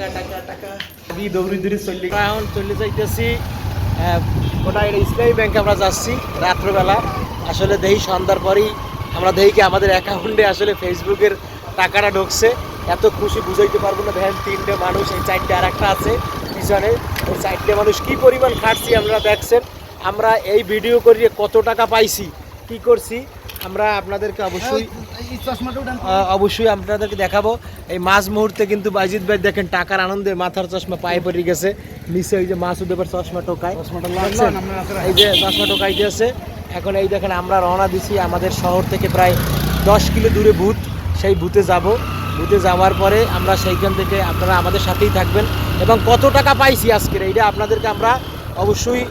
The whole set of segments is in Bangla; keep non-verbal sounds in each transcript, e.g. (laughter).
টাকা টাকা টাকা। আমি দৌড়ি দৌড়ি চললি। এখন চলে যাইতেছি। ওটা এটা ইসলামী ব্যাংকে আমরা যাচ্ছি রাত্রবেলা। আসলে দেহি সন্ধ্যার পরেই আমরা দেখি কি আমাদের অ্যাকাউন্টে আসলে ফেসবুকের টাকাটা ঢুকছে। এত খুশি বুঝাইতে পারব না দেখেন তিনটে মানুষ এই চারটে আর একটা আছে পিছনে। ওই চারটে মানুষ কি পরিমাণ খাটছি আপনারা দেখছেন। আমরা এই ভিডিও করিয়ে কত টাকা পাইছি কি করছি? আমরা আপনাদেরকে অবশ্যই অবশ্যই আপনাদেরকে দেখাবো। এই মাঝ মুহূর্তে কিন্তু বাইজিৎ ভাই দেখেন টাকার আনন্দে মাথার চশমা পায়ে পড়ে গেছে। নিচে ওই যে মাছ উদ্দেবার চশমা টোকায়। এই যে চশমা টোকাই দিয়েছে এখন এই দেখেন আমরা রওনা দিছি আমাদের শহর থেকে প্রায় দশ কিলো দূরে ভূত। সেই ভূতে যাব। ভূতে যাওয়ার পরে আমরা সেইখান থেকে আপনারা আমাদের সাথেই থাকবেন। এবং কত টাকা পাইছি আজকের? এইটা আপনাদেরকে আমরা অবশ্যই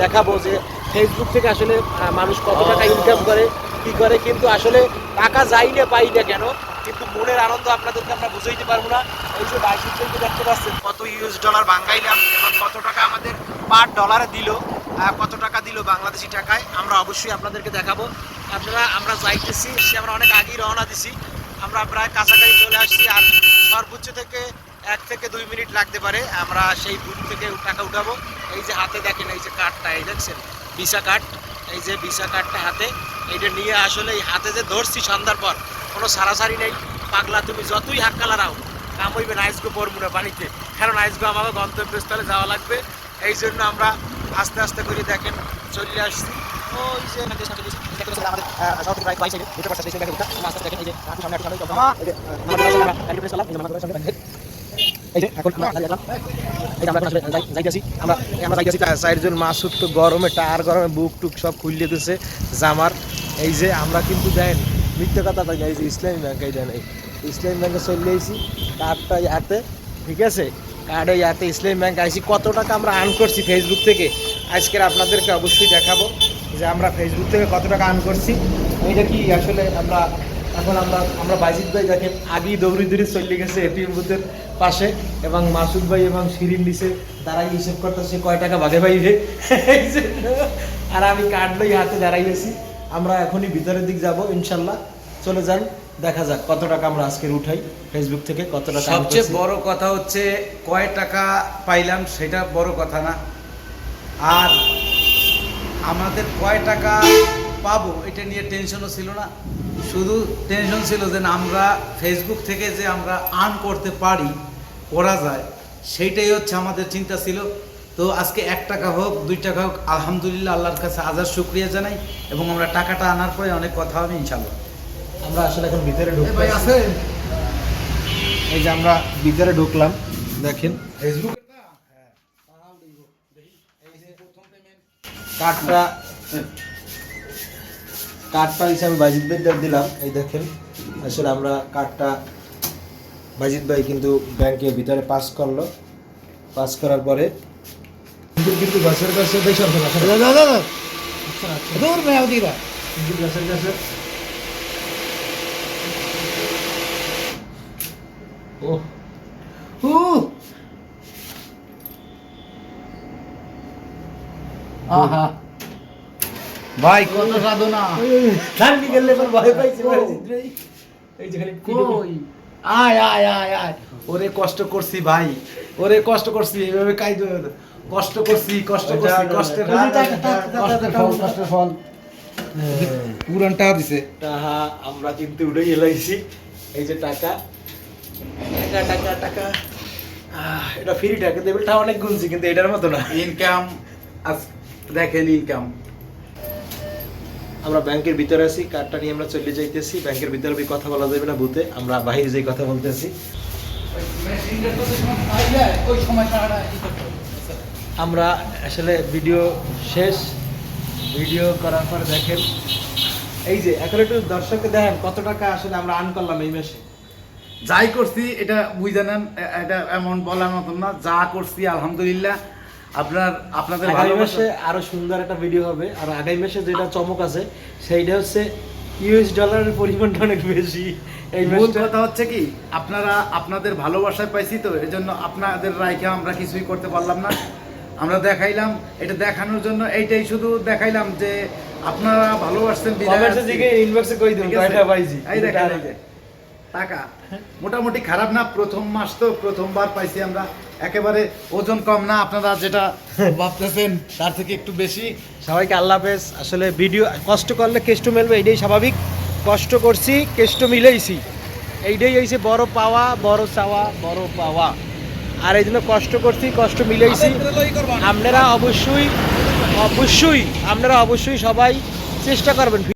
দেখাবো যে ফেসবুক থেকে আসলে মানুষ কত টাকা ইনকাম করে। কি করে, কিন্তু আসলে টাকা যাই না পাই না কেন, কিন্তু মনের আনন্দ আপনাদেরকে আমরা বুঝাইতে পারব না। এই যে বাইশ কিন্তু দেখতে পাচ্ছেন, কত ইউএস ডলার বাঙ্গাইলাম এবং কত টাকা আমাদের পার ডলারে দিল কত টাকা দিল বাংলাদেশি টাকায়, আমরা অবশ্যই আপনাদেরকে দেখাবো। আপনারা, আমরা যাইতেছি, সে আমরা অনেক আগেই রওনা দিছি। আমরা প্রায় কাছাকাছি চলে আসছি, আর সর্বোচ্চ থেকে এক থেকে দুই মিনিট লাগতে পারে, আমরা সেই বুথ থেকে টাকা উঠাবো। এই যে হাতে দেখেন, এই যে কার্ডটা এই দেখছেন, ভিসা কার্ড এই যে ভিসা কার্ডটা হাতে। এইটা নিয়ে আসলে এই হাতে যে ধরছি সন্ধ্যার পর কোনো সারাসারি নেই। পাগলা তুমি যতই হাক্কালা রাও কাম হইবে নাইসগো পড়ব না পানিতে কারণ নাইসগো আমাকে গন্তব্যস্থলে যাওয়া লাগবে। এই জন্য আমরা আস্তে আস্তে করে দেখেন চলে আসছি। ওই যে চারজন মাসুদ তো গরমে টার গরমে বুক টুক সব খুললে দিচ্ছে জামার। এই যে আমরা কিন্তু দেন, মিথ্যে কথা পাই এই যে ইসলামী ব্যাংক, এই দেন, এই ইসলামী ব্যাংকে চলে এসেছি কার্ডটা ইয়াতে, ঠিক আছে? কার্ডে ইয়াতে ইসলামী ব্যাংক আইসি কত টাকা আমরা আর্ন করছি ফেসবুক থেকে? আজকের আপনাদেরকে অবশ্যই দেখাবো যে আমরা ফেসবুক থেকে কত টাকা আর্ন করছি। এইটা কি আসলে আমরা, এখন আমরা আমরা বাইজিৎ ভাই দেখেন, আগেই দৌড়ি দৌড়ি চলে গেছে এটিএম বুথের পাশে, এবং মাসুদ ভাই এবং শিরিন নিচে দাঁড়াই হিসেব করতেছে, কয় টাকা বাঘে (laughs) এই আর আমি কার্ড লই হাতে দাঁড়াই গেছি আমরা এখনই ভিতরের দিক যাব, ইনশাল্লাহ। চলে যান, দেখা যাক কত টাকা আমরা আজকের উঠাই ফেসবুক থেকে, কত টাকা সবচেয়ে বড় কথা হচ্ছে কয় টাকা পাইলাম সেটা বড় কথা না। আর আমাদের কয় টাকা পাবো এটা নিয়ে টেনশনও ছিল না। শুধু টেনশন ছিল যে আমরা ফেসবুক থেকে যে আমরা আর্ন করতে পারি, করা যায়, সেইটাই হচ্ছে আমাদের চিন্তা ছিল। তো আজকে এক টাকা হোক দুই টাকা হোক আলহামদুলিল্লাহ আল্লাহর কাছে হাজার শুক্রিয়া জানাই এবং আমরা টাকাটা আনার পরে অনেক কথা হবে ইনশাল্লাহ আমরা আসলে এখন ভিতরে ঢুকতে এই যে আমরা ভিতরে ঢুকলাম দেখেন। ফেসবুক কার্ডটা কার্ডটা হিসাবে বাজিত ভাই দিলাম। এই দেখেন আসলে আমরা কার্ডটা বাজিত ভাই কিন্তু ব্যাংকে ভিতরে পাস করল। পাস করার পরে কিন্তু গাছের কাছে গাছের দাদা দূর কিন্তু গাছের কাছে ও হু। আহা। ভাই কত সাধনা। ঠান্ডি গেলে ভয় এই যে কই? আয় আয় আয় আয়। ওরে কষ্ট করছি ভাই। ওরে কষ্ট করছি এভাবে কাজ কষ্ট করছি কষ্ট করছি কষ্টের কষ্টের ফল কষ্টের ফল। পুরান টাকা দিছে। টাকা আমরা কিন্তু উঠে এলাইছি এই যে টাকা টাকা টাকা টাকা। এটা ফ্রি টাকা টেবিলটা অনেক গুনছি কিন্তু এটার মতো না। ইনকাম আজ দেখেন ইনকাম আমরা ব্যাংকের ভিতরে আছি কার্ডটা নিয়ে আমরা চলে যাইতেছি। ব্যাংকের ভিতরে ওই কথা বলা যাবে না বুথে আমরা বাইরে যে কথা বলতেছি। ওই সময় আমরা আসলে ভিডিও শেষ ভিডিও করার পর দেখেন এই যে এখন একটু দর্শককে দেখেন কত টাকা আসলে আমরা আর্ন করলাম এই মাসে। যাই করছি এটা বুঝে নেন এটা এমন বলার মতন না যা করছি আলহামদুলিল্লাহ। আপনার আপনাদের আগামী মাসে আরও সুন্দর একটা ভিডিও হবে আর আগামী মাসে যেটা চমক আছে সেইটা হচ্ছে ইউএস ডলারের পরিমাণটা অনেক বেশি এই মূল কথা হচ্ছে কি আপনারা আপনাদের ভালোবাসায় পাইছি তো এজন্য আপনাদের রায়কে আমরা কিছুই করতে পারলাম না। আমরা দেখাইলাম এটা দেখানোর জন্য এইটাই শুধু দেখাইলাম যে আপনারা ভালোবাসছেন। ইনবক্সে কই দিন কয়টা পাইছি? এই দেখেন টাকা। মোটামুটি খারাপ না প্রথম মাস তো প্রথমবার পাইছি আমরা। একেবারে ওজন কম না আপনারা যেটা (laughs) ভাবতেছেন তার থেকে একটু বেশি। সবাইকে আল্লাহ হাফেজ। আসলে ভিডিও কষ্ট করলে কেষ্ট মেলবে এইটাই স্বাভাবিক। কষ্ট করছি কেষ্ট মিলেইছি। এইটাই হয়েছে বড় পাওয়া বড় চাওয়া বড় পাওয়া। আর এই জন্য কষ্ট করছি, কষ্ট মিলেইছি। আপনারা অবশ্যই অবশ্যই, আপনারা অবশ্যই সবাই চেষ্টা করবেন।